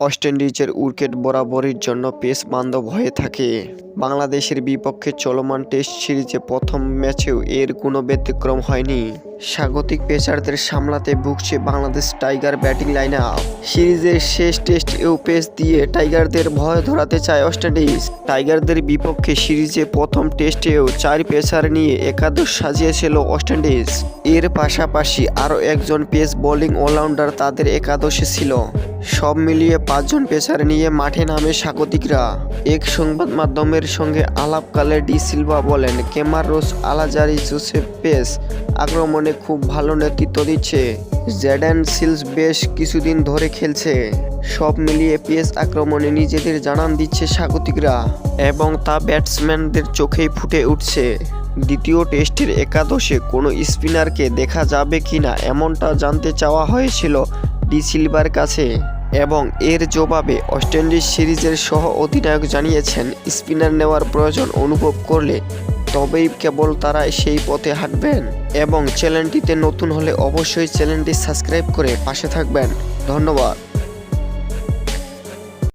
West ইন্ডিজের wicket বরাবরের জন্য পেস বান্ধব হয়ে থাকে। বাংলাদেশের বিপক্ষে চলমান টেস্ট সিরিজে প্রথম ম্যাচেও এর কোনো ব্যতিক্রম হয়নি। স্বাগতিক পেসারদের সামলাতে ভুগছে Bangladesh tiger batting line up সিরিজের শেষ টেস্টেও পেস দিয়ে টাইগারদের ভয় ধরাতে চায় ওয়েস্ট ইন্ডিজ টাইগারদের বিপক্ষে সিরিজে প্রথম টেস্টেও চার পেসার নিয়ে একাদশ সাজিয়েছিল ওয়েস্ট ইন্ডিজ এর পাশাপাশি আরও একজন পেস বোলিং অলরাউন্ডার তাদের একাদশে ছিল। সব মিলিয়ে পাঁচজন পেসার নিয়ে মাঠে নামে স্বাগতিকরা। এক সংবাদ মাধ্যমের সঙ্গে আলাপকালে ডি সিলভা বলেন Kemar Roach Alzarri Joseph pace আক্রমণে খুব ভালো নেতৃত্ব দিচ্ছে। জেডেন সিলস বেশ কিছুদিন ধরে খেলছে। সব মিলিয়ে পেস আক্রমণে নিজেদের জানান দিচ্ছে স্বাগতিকরা এবং তা ব্যাটসম্যানদের চোখেই ফুটে উঠছে। দ্বিতীয় টেস্টের একাদশে কোনো স্পিনারকে দেখা যাবে কিনা এমনটা জানতে চাওয়া হয়েছিল ডি সিলভার কাছে। এবং এর জবাবে ওয়েস্ট সিরিজের সহ অধিনায়ক জানিয়েছেন, স্পিনার নেওয়ার প্রয়োজন অনুভব করলে তবেই কেবল তারা সেই পথে হাঁটবেন এবং চ্যানেলটিতে নতুন হলে অবশ্যই চ্যানেলটি সাবস্ক্রাইব করে পাশে থাকবেন। ধন্যবাদ।